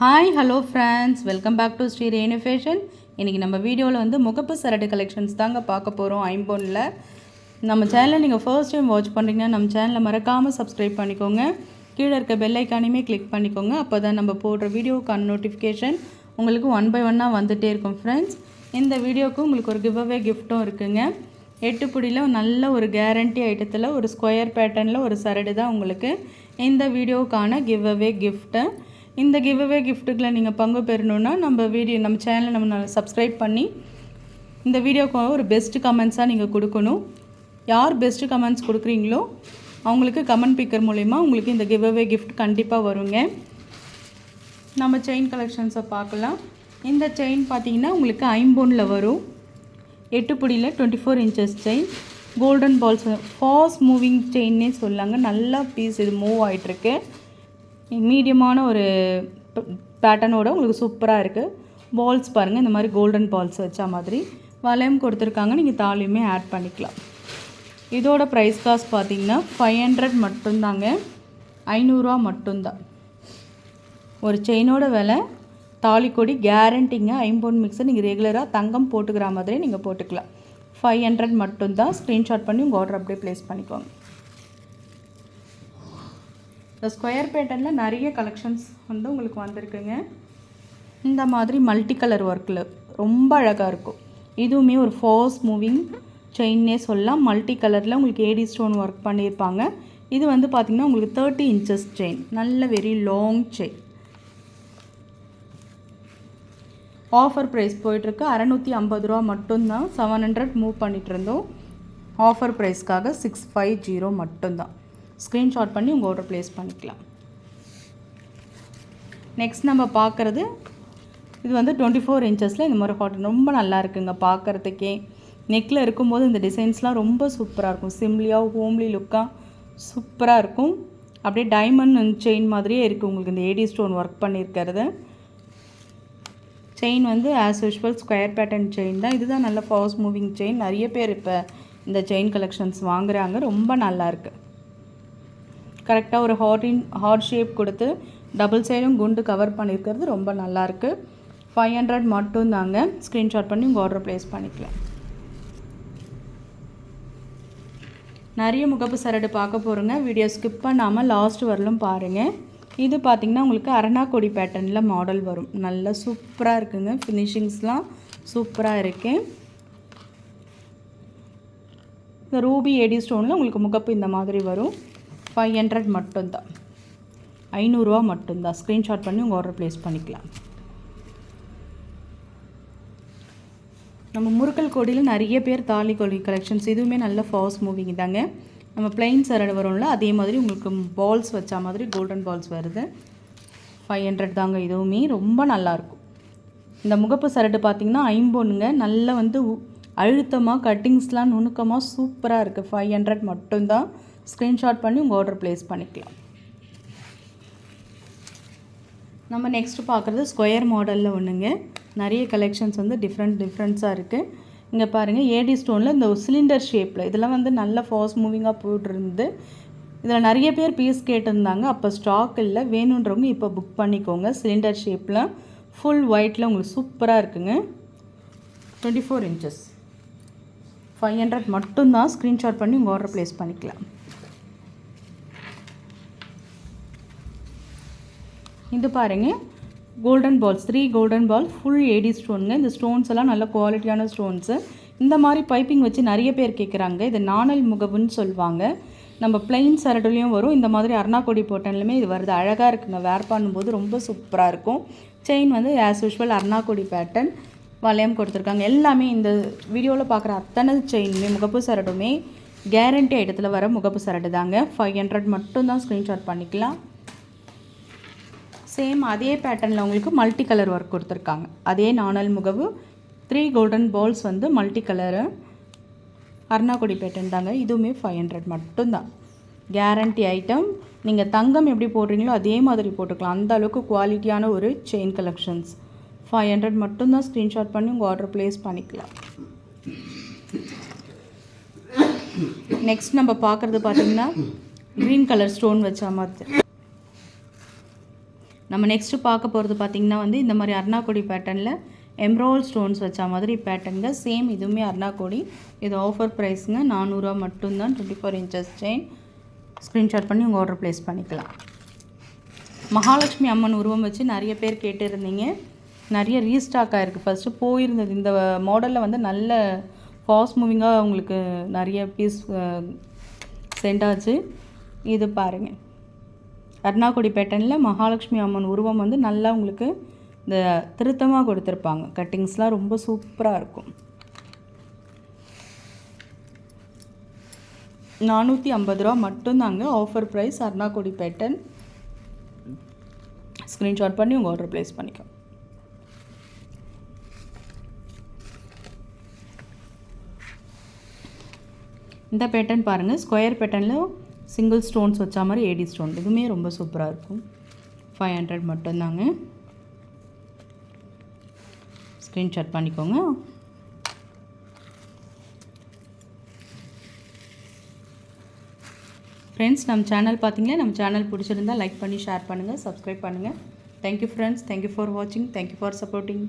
Hi hello friends welcome back to Sri Renu fashion இன்றைக்கி நம்ம வீடியோவில் வந்து முகப்பு சரடு கலெக்ஷன்ஸ் தாங்க பார்க்க போகிறோம் ஐம்போனில். நம்ம சேனலை நீங்கள் ஃபர்ஸ்ட் டைம் வாட்ச் பண்ணுறீங்கன்னா நம்ம சேனலை மறக்காமல் சப்ஸ்கிரைப் பண்ணிக்கோங்க. கீழே இருக்க பெல் ஐக்கானையுமே கிளிக் பண்ணிக்கோங்க. அப்போ தான் நம்ம போடுற வீடியோக்கான நோட்டிஃபிகேஷன் உங்களுக்கு ஒன் பை ஒன்னாக வந்துகிட்டே இருக்கும் ஃப்ரெண்ட்ஸ் இந்த வீடியோவுக்கு உங்களுக்கு ஒரு கிவ் அவே கிஃப்ட்டும் இருக்குங்க எட்டுப்படியில் நல்ல ஒரு கேரண்டி ஐட்டத்தில் ஒரு ஸ்கொயர் பேட்டர்னில் ஒரு சரடு தான் உங்களுக்கு இந்த வீடியோவுக்கான கிவ் அவே கிஃப்ட்டு இந்த கிவ்அவே கிஃப்ட்டுகளை நீங்கள் பங்கு பெறணுன்னா நம்ம வீடியோ நம்ம சேனலை நம்ம சப்ஸ்கிரைப் பண்ணி இந்த வீடியோக்கு ஒரு பெஸ்ட்டு கமெண்ட்ஸாக நீங்கள் கொடுக்கணும். யார் பெஸ்ட்டு கமெண்ட்ஸ் கொடுக்குறீங்களோ அவங்களுக்கு கமெண்ட் பிக்கர் மூலிமா உங்களுக்கு இந்த கிவ்அவே கிஃப்ட் கண்டிப்பாக வருங்க. நம்ம செயின் கலெக்ஷன்ஸை பார்க்கலாம். இந்த செயின் பார்த்தீங்கன்னா உங்களுக்கு ஐம்பொனில் வரும். எட்டுப்படியில் twenty four inches chain golden balls fast moving செயின்னே சொல்லாங்க. நல்லா பீஸ் இது மூவ் ஆகிட்டுருக்கு மீடியமான ஒரு பேட்டர்னோட உங்களுக்கு சூப்பராக இருக்குது பால்ஸ் பாருங்கள் இந்த மாதிரி கோல்டன் பால்ஸ் வச்சா மாதிரி. வளையம் கொடுத்துருக்காங்க நீங்கள் தாலியுமே ஆட் பண்ணிக்கலாம். இதோட ப்ரைஸ் காஸ்ட் பார்த்தீங்கன்னா ஃபைவ் ஹண்ட்ரட் மட்டும்தாங்க. ஐநூறுரூவா மட்டும்தான். ஒரு செயினோட விலை தாலிக்கொடி கேரண்டிங்க ஐம்பொன் மிக்சர் நீங்கள் ரெகுலராக தங்கம் போட்டுக்கிற மாதிரி நீங்கள் போட்டுக்கலாம். ஃபைவ் ஹண்ட்ரட் மட்டும்தான். ஸ்க்ரீன்ஷாட் பண்ணி உங்கள் ஆர்டர் அப்படியே ப்ளேஸ் பண்ணிக்கோங்க. இந்த ஸ்கொயர் பேட்டர்னில் நிறைய கலெக்ஷன்ஸ் வந்து உங்களுக்கு வந்திருக்குங்க. இந்த மாதிரி மல்டி கலர் ஒர்க்கில் ரொம்ப அழகாக இருக்கும். இதுவுமே ஒரு ஃபோர்ஸ் மூவிங் செயின்னே சொல்லலாம். மல்டி கலரில் உங்களுக்கு ஏடி ஸ்டோன் ஒர்க் பண்ணியிருப்பாங்க. இது வந்து பார்த்திங்கன்னா உங்களுக்கு தேர்ட்டி இன்ச்சஸ் செயின் நல்ல very long chain offer price போயிட்டுருக்கு. அறநூற்றி ஐம்பது ரூபா மட்டும்தான். செவன் ஹண்ட்ரட் மூவ் பண்ணிகிட்டு இருந்தோம் ஆஃபர் ப்ரைஸ்க்காக சிக்ஸ் ஃபைவ் ஜீரோ மட்டும்தான். ஸ்க்ரீன்ஷாட் பண்ணி உங்கள் ஆர்டர் ப்ளேஸ் பண்ணிக்கலாம். நெக்ஸ்ட் நம்ம பார்க்குறது இது வந்து டுவெண்ட்டி ஃபோர் இன்ச்சஸில் இந்த மாதிரி காட்டன் ரொம்ப நல்லா இருக்குங்க பார்க்குறதுக்கே. நெக்கில் இருக்கும்போது இந்த டிசைன்ஸ்லாம் ரொம்ப சூப்பராக இருக்கும். சிம்லியாக ஹோம்லி லுக்காக சூப்பராக இருக்கும். அப்படியே டைமண்ட் செயின் மாதிரியே இருக்குது உங்களுக்கு இந்த ஏடி ஸ்டோன் ஒர்க் பண்ணியிருக்கிறது செயின் வந்து as usual square pattern chain தான். இதுதான் நல்ல ஃபாஸ்ட் மூவிங் செயின் நிறைய பேர் இப்போ இந்த செயின் கலெக்ஷன்ஸ் வாங்குறாங்க. ரொம்ப நல்லாயிருக்கு கரெக்டாக ஒரு ஹார்டின் ஹார்ட் ஷேப் கொடுத்து டபுள் சைடும் குண்டு கவர் பண்ணியிருக்கிறது ரொம்ப நல்லாயிருக்கு ஃபைவ் ஹண்ட்ரட் மட்டும் தாங்க. ஸ்க்ரீன்ஷாட் பண்ணி உங்கள் ஆர்டர் ப்ளேஸ் பண்ணிக்கலாம். நிறைய முகப்பு சரடு பார்க்க போகிறோங்க வீடியோ ஸ்கிப் பண்ணாமல் லாஸ்ட் வரலும் பாருங்கள் இது பார்த்திங்கன்னா உங்களுக்கு அரணாக்கொடி பேட்டர்னில் மாடல் வரும். நல்லா சூப்பராக இருக்குங்க. ஃபினிஷிங்ஸ்லாம் சூப்பராக இருக்குது இந்த ரூபி ஏடி ஸ்டோனில் உங்களுக்கு முகப்பு இந்த மாதிரி வரும். ஃபைவ் ஹண்ட்ரட் மட்டும்தான். ஐநூறுரூவா மட்டும்தான். ஸ்க்ரீன்ஷாட் பண்ணி உங்கள் ஆர்டர் ப்ளேஸ் பண்ணிக்கலாம். நம்ம முறுக்கல் கோடியில் நிறைய பேர் தாலி கோழி கலெக்ஷன்ஸ் இதுவுமே நல்ல ஃபாஸ்ட் மூவிங் தாங்க. நம்ம பிளைன் சரடு வரும்ல அதே மாதிரி உங்களுக்கு பால்ஸ் வச்ச மாதிரி கோல்டன் பால்ஸ் வருது. ஃபைவ் ஹண்ட்ரட் தாங்க இதுவுமே. ரொம்ப நல்லாயிருக்கும் இந்த முகப்பு சரடு பார்த்திங்கன்னா ஐம்பொண்ணுங்க நல்லா வந்து அழுத்தமாக கட்டிங்ஸ்லாம் நுணுக்கமாக சூப்பராக இருக்குது ஃபைவ் ஹண்ட்ரட் மட்டும்தான். ஸ்க்ரீன்ஷாட் பண்ணி உங்கள் ஆர்டர் ப்ளேஸ் பண்ணிக்கலாம். நம்ம நெக்ஸ்ட் பார்க்குறது ஸ்கொயர் மாடலில் ஒன்றுங்க நிறைய கலெக்ஷன்ஸ் வந்து டிஃப்ரெண்ட் டிஃப்ரெண்ட்ஸாக இருக்குது இங்கே பாருங்கள் ஏடி ஸ்டோனில் இந்த சிலிண்டர் ஷேப்பில் இதெல்லாம் வந்து நல்ல ஃபாஸ்ட் மூவிங்காக போயிட்டுருந்து இதில் நிறைய பேர் பீஸ் கேட்டிருந்தாங்க. அப்போ ஸ்டாக் இல்லை வேணுன்றவங்க இப்போ புக் பண்ணிக்கோங்க. சிலிண்டர் ஷேப்பில் ஃபுல் ஒயிட்டில் உங்களுக்கு சூப்பராக இருக்குங்க. Twenty four inches five hundred மட்டும்தான் ஸ்க்ரீன்ஷாட் பண்ணி உங்கள் ஆர்டர் ப்ளேஸ் பண்ணிக்கலாம். இது பாருங்கள் golden balls three golden ball full AD ஸ்டோனுங்க இந்த ஸ்டோன்ஸ் எல்லாம் நல்ல குவாலிட்டியான ஸ்டோன்ஸு இந்த மாதிரி பைப்பிங் வச்சு நிறைய பேர் கேட்குறாங்க இது நாணல் முகவுன்னு சொல்லுவாங்க. நம்ம பிளெயின் சரடுலேயும் வரும். இந்த மாதிரி அருணாக்கொடி போட்டன்லையுமே இது வருது. அழகாக இருக்குங்க. வேர் பண்ணும்போது ரொம்ப சூப்பராக இருக்கும். செயின் வந்து ஆஸ் யூஷுவல் அருணாக்கொடி பேட்டர்ன் வளையம் கொடுத்துருக்காங்க. எல்லாமே இந்த வீடியோவில் பார்க்குற அத்தனை செயினுமே முகப்பு சரடுமே கேரண்டி இடத்துல வர முகப்பு சரடு தாங்க ஃபைவ் ஹண்ட்ரட் மட்டும்தான் ஸ்க்ரீன்ஷாட் பண்ணிக்கலாம். சேம் அதே பேட்டர்னில் உங்களுக்கு மல்டி கலர் ஒர்க் கொடுத்துருக்காங்க. அதே நாணல் முகவு த்ரீ கோல்டன் பால்ஸ் வந்து மல்டி கலரு அருணாக்குடி பேட்டன் தாங்க. இதுவுமே ஃபைவ் ஹண்ட்ரட் மட்டும்தான். கேரண்டி ஐட்டம் நீங்கள் தங்கம் எப்படி போடுறீங்களோ அதே மாதிரி போட்டுக்கலாம். அந்த அளவுக்கு குவாலிட்டியான ஒரு செயின் கலெக்ஷன்ஸ் ஃபைவ் ஹண்ட்ரட் மட்டும்தான் ஸ்க்ரீன்ஷாட் பண்ணி உங்கள் ஆர்டர் ப்ளேஸ் பண்ணிக்கலாம். நெக்ஸ்ட் நம்ம பார்க்குறது பார்த்திங்கன்னா க்ரீன் கலர் ஸ்டோன் வச்ச மாதிரி. நம்ம நெக்ஸ்ட்டு பார்க்க போகிறது பார்த்திங்கன்னா வந்து இந்த மாதிரி அர்ணாக்கொடி பேட்டர்னில் எம்ரோல் ஸ்டோன்ஸ் வச்ச மாதிரி பேட்டர்னுங்க சேம் இதுவுமே அர்ணாக்கொடி. இது ஆஃபர் ப்ரைஸுங்க நானூறுரூவா மட்டும்தான் twenty four inches chain screenshot பண்ணி உங்கள் ஆர்டர் ப்ளேஸ் பண்ணிக்கலாம். மகாலட்சுமி அம்மன் உருவம் வச்சு நிறைய பேர் கேட்டுருந்தீங்க. நிறைய ரீஸ்டாக் ஆகிருக்கு ஃபஸ்ட்டு போயிருந்தது. இந்த மாடலில் வந்து நல்ல ஃபாஸ்ட் மூவிங்காக உங்களுக்கு நிறைய பீஸ் சென்ட் ஆச்சு. இது பாருங்கள் அருணாக்குடி பேட்டர்னில் மகாலட்சுமி அம்மன் உருவம் வந்து நல்லா உங்களுக்கு இந்த திருத்தமாக கொடுத்துருப்பாங்க. கட்டிங்ஸ்லாம் ரொம்ப சூப்பராக இருக்கும். நானூற்றி ஐம்பது ரூபா மட்டும்தாங்க ஆஃபர் ப்ரைஸ் அருணாக்குடி பேட்டர்ன் ஸ்க்ரீன்ஷாட் பண்ணி உங்கள் ஆர்டர் ப்ளேஸ் பண்ணிக்கோ. இந்த பேட்டர்ன் பாருங்கள் ஸ்கொயர் பேட்டர்னில் சிங்கிள் ஸ்டோன்ஸ் வச்சா மாதிரி ஏடி ஸ்டோன் இதுவுமே ரொம்ப சூப்பராக இருக்கும். ஃபைவ் ஹண்ட்ரட் மட்டும்தாங்க. ஸ்க்ரீன்ஷாட் பண்ணிக்கோங்க. ஃப்ரெண்ட்ஸ் நம்ம சேனல் பார்த்தீங்களா நம்ம சேனல் பிடிச்சிருந்தா லைக் பண்ணி ஷேர் பண்ணுங்கள் சப்ஸ்கிரைப் பண்ணுங்கள் thank you friends thank you for வாட்சிங் தேங்க்யூ ஃபார் சப்போர்ட்டிங்